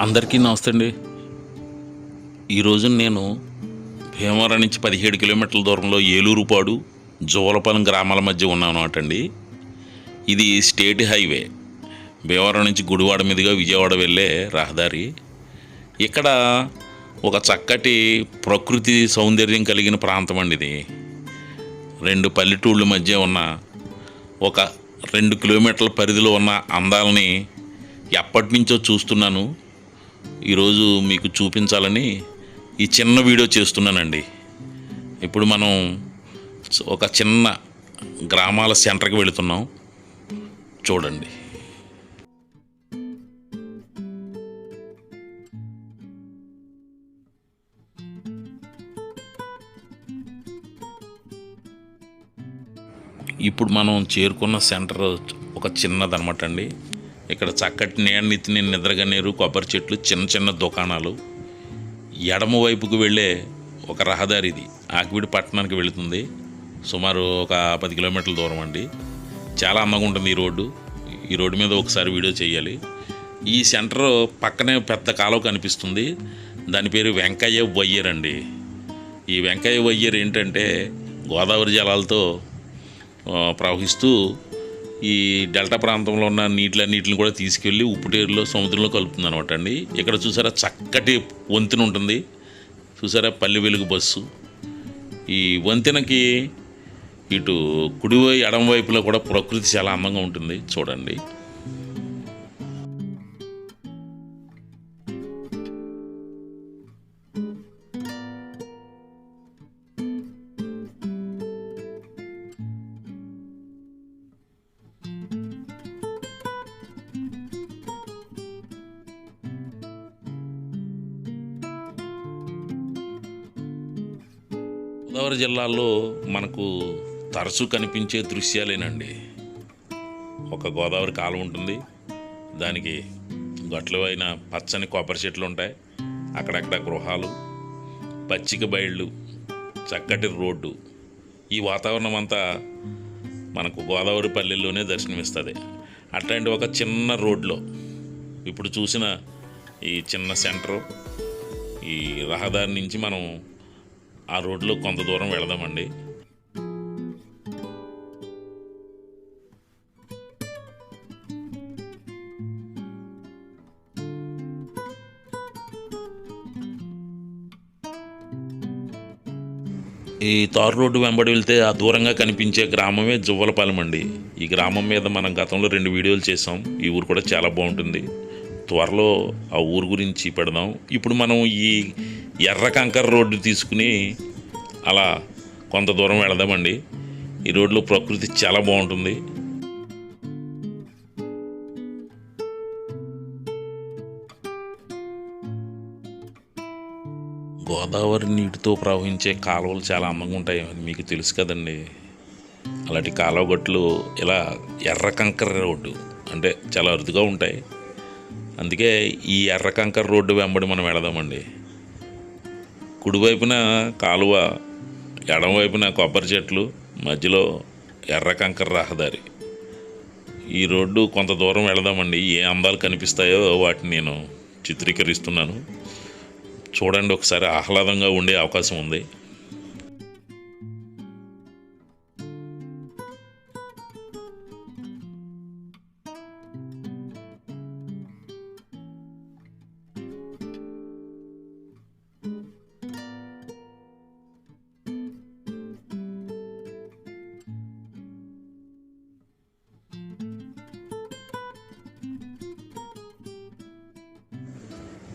అందరికీ నమస్తే అండి. ఈరోజు నేను భీమవరం నుంచి పదిహేడు కిలోమీటర్ల దూరంలో ఏలూరుపాడు జోలపాలెం గ్రామాల మధ్య ఉన్నాను అటండి. ఇది స్టేట్ హైవే. భీమవరం నుంచి గుడివాడ మీదుగా విజయవాడ వెళ్ళే రహదారి. ఇక్కడ ఒక చక్కటి ప్రకృతి సౌందర్యం కలిగిన ప్రాంతం అండి ఇది. రెండు పల్లెటూళ్ళ మధ్య ఉన్న ఒక రెండు కిలోమీటర్ల పరిధిలో ఉన్న అందాలని ఎప్పటి నుంచో చూస్తున్నాను. ఈరోజు మీకు చూపించాలని ఈ చిన్న వీడియో చేస్తున్నానండి. ఇప్పుడు మనం ఒక చిన్న గ్రామాల సెంటర్కి వెళుతున్నాం. చూడండి. ఇప్పుడు మనం చేరుకున్న సెంటర్ ఒక చిన్నదనమాట అండి. ఇక్కడ చక్కటి నీడనితిని నిద్రగనేరు కొబ్బరి చెట్లు చిన్న చిన్న దుకాణాలు. ఎడమ వైపుకు వెళ్ళే ఒక రహదారి ఇది. ఆకివీడి పట్టణానికి వెళుతుంది. సుమారు ఒక పది కిలోమీటర్ల దూరం అండి. చాలా అందంగా ఉంటుంది ఈ రోడ్డు. ఈ రోడ్డు మీద ఒకసారి వీడియో చేయాలి. ఈ సెంటర్ పక్కనే పెద్ద కాలువ కనిపిస్తుంది. దాని పేరు వెంకయ్య వయ్యర్ అండి. ఈ వెంకయ్య వయ్యర్ ఏంటంటే గోదావరి జలాలతో ప్రవహిస్తూ ఈ డెల్టా ప్రాంతంలో ఉన్న నీటిలన్నిటిని కూడా తీసుకెళ్ళి ఉప్పుటేరులో సముద్రంలో కలుపుతుంది అనమాట అండి. ఇక్కడ చూసారా చక్కటి వంతెన ఉంటుంది. చూసారా పల్లె వెలుగు బస్సు. ఈ వంతెనకి ఇటు కుడివై ఎడం వైపులో కూడా ప్రకృతి చాలా అందంగా ఉంటుంది. చూడండి. గోదావరి జిల్లాలో మనకు తరచూ కనిపించే దృశ్యాలేనండి. ఒక గోదావరి కాలం ఉంటుంది. దానికి గట్లవైన పచ్చని కొబ్బరి చెట్లు ఉంటాయి. అక్కడక్కడ గృహాలు పచ్చిక బయళ్ళు చక్కటి రోడ్డు. ఈ వాతావరణం అంతా మనకు గోదావరి పల్లెల్లోనే దర్శనమిస్తుంది. అట్లాంటి ఒక చిన్న రోడ్లో ఇప్పుడు చూసిన ఈ చిన్న సెంటర్ ఈ రహదారి నుంచి మనం ఆ రోడ్లో కొంత దూరం వెళదామండి. ఈ తారు రోడ్డు వెంబడి వెళ్తే ఆ దూరంగా కనిపించే గ్రామమే జువ్వలపాలెం అండి. ఈ గ్రామం మీద మనం గతంలో రెండు వీడియోలు చేసాం ఈ ఊరు కూడా చాలా బాగుంటుంది. త్వరలో ఆ ఊరు గురించి పెడదాం. ఇప్పుడు మనం ఈ ఎర్ర కంకర రోడ్డు తీసుకుని అలా కొంత దూరం వెళదామండి. ఈ రోడ్లో ప్రకృతి చాలా బాగుంటుంది. గోదావరి నీటితో ప్రవహించే కాలువలు చాలా అందంగా ఉంటాయి అని మీకు తెలుసు కదండి. అలాంటి కాలువ గట్లు ఇలా ఎర్ర కంకర రోడ్డు అంటే చాలా అరుదుగా ఉంటాయి. అందుకే ఈ ఎర్ర కంకర రోడ్డు వెంబడి మనం వెళదామండి. కుడివైపున కాలువ ఎడమవైపున కొబ్బరి చెట్లు మధ్యలో ఎర్ర కంకర రహదారి. ఈ రోడ్డు కొంత దూరం వెళదామండి. ఏ అందాలు కనిపిస్తాయో వాటిని నేను చిత్రీకరిస్తున్నాను. చూడండి ఒకసారి ఆహ్లాదంగా ఉండే అవకాశం ఉంది.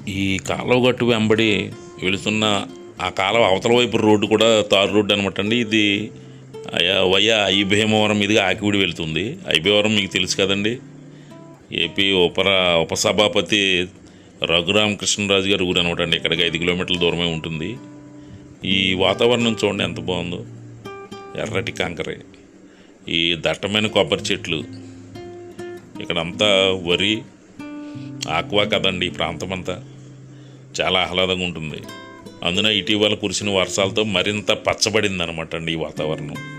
ఈ కాలువ గట్టు వెంబడి వెళుతున్న ఆ కాలువ అవతల వైపు రోడ్డు కూడా తారు రోడ్డు అనమాట అండి. ఇది అయ- వయ్య ఐభీమవరం మీదుగా ఆకివిడి వెళ్తుంది. ఐభీవరం మీకు తెలుసు కదండి. ఏపీ ఉపర ఉపసభాపతి రఘురామ కృష్ణరాజు గారి ఊరు అనమాట అండి. ఇక్కడికి ఐదు కిలోమీటర్ల దూరమే ఉంటుంది. ఈ వాతావరణం చూడండి ఎంత బాగుందో. ఎర్రటి కంకరే. ఈ దట్టమైన కొబ్బరి చెట్లు. ఇక్కడంతా వరి ఆక్వా కదండి ఈ ప్రాంతం అంతా చాలా ఆహ్లాదంగా ఉంటుంది. అందున ఇటీవల కురిసిన వర్షాలతో మరింత పచ్చబడింది అనమాట అండి ఈ వాతావరణం.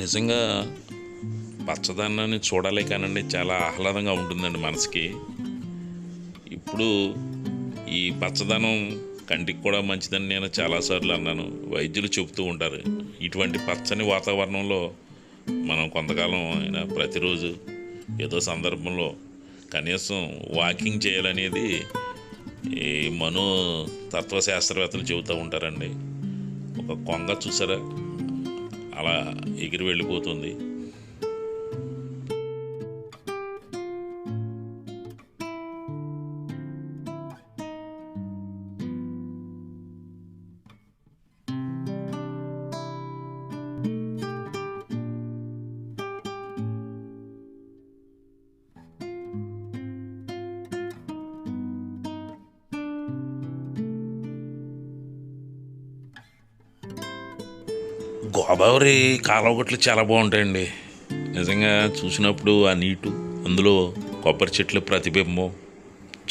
నిజంగా పచ్చదనాన్ని చూడాలి కానండి చాలా ఆహ్లాదంగా ఉంటుందండి మనసుకి. ఇప్పుడు ఈ పచ్చదనం కంటికి కూడా మంచిదని నేను చాలాసార్లు అన్నాను. వైద్యులు చెబుతూ ఉంటారు ఇటువంటి పచ్చని వాతావరణంలో మనం కొంతకాలం అయినా ప్రతిరోజు ఏదో సందర్భంలో కనీసం వాకింగ్ చేయాలనేది ఈ మనో తత్వశాస్త్రవేత్తలు చెబుతూ ఉంటారండి. ఒక కొంగ చూసారా? అలా ఎగిరి వెళ్ళిపోతుంది. గోదావరి కాలువగట్లు చాలా బాగుంటాయండి. నిజంగా చూసినప్పుడు ఆ నీటు అందులో కొబ్బరి చెట్ల ప్రతిబింబం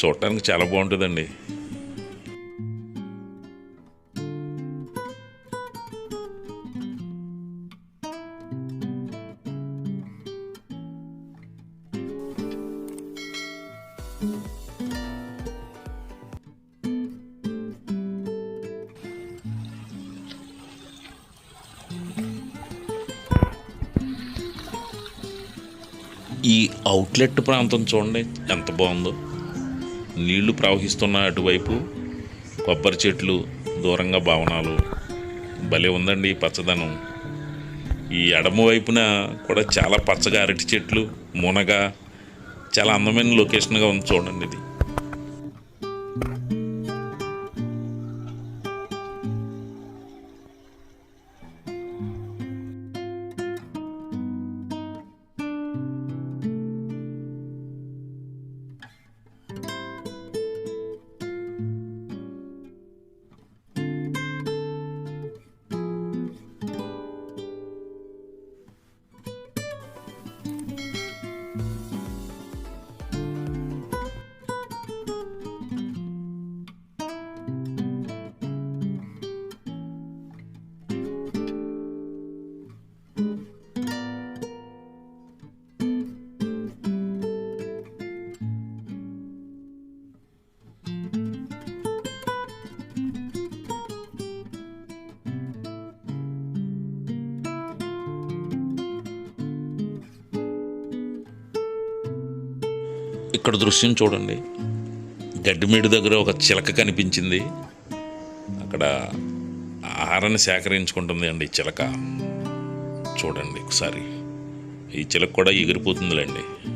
చూడటానికి చాలా బాగుంటుందండి. ఈ అవుట్లెట్ ప్రాంతం చూడండి ఎంత బాగుందో. నీళ్ళు ప్రవహిస్తున్న అటువైపు. కొబ్బరి చెట్లు దూరంగా భవనాలు. భలే ఉందండి ఈ పచ్చదనం. ఈ ఎడమ వైపున కూడా చాలా పచ్చగా అరటి చెట్లు మునగ చాలా అందమైన లొకేషన్గా ఉంది చూడండి ఇది. ఇక్కడ దృశ్యం చూడండి. గడ్డిమేడు దగ్గర ఒక చిలక కనిపించింది. అక్కడ ఆహారాన్ని సేకరించుకుంటుంది అండి ఈ చిలక. చూడండి ఒకసారి. ఈ చిలక కూడా ఎగిరిపోతుందిలేండి.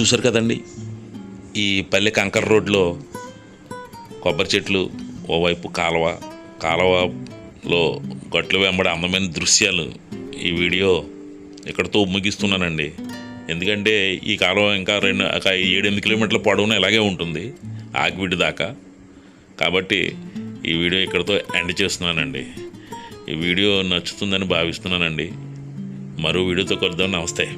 చూసారు కదండి? ఈ పల్లె కంకర రోడ్లో కొబ్బరి చెట్లు ఓవైపు కాలువ కాలువలో గట్లు వెంబడి అందమైన దృశ్యాలు ఈ వీడియో ఇక్కడతో ముగిస్తున్నానండి. ఎందుకంటే ఈ కాలువ ఇంకా రెండు ఒక ఏడెనిమిది కిలోమీటర్ల పొడవున ఇలాగే ఉంటుంది ఆకివీడి దాకా. కాబట్టి ఈ వీడియో ఇక్కడతో ఎండ్ చేస్తున్నానండి. ఈ వీడియో నచ్చుతుందని భావిస్తున్నానండి. మరో వీడియోతో కలుద్దాం. నమస్తే.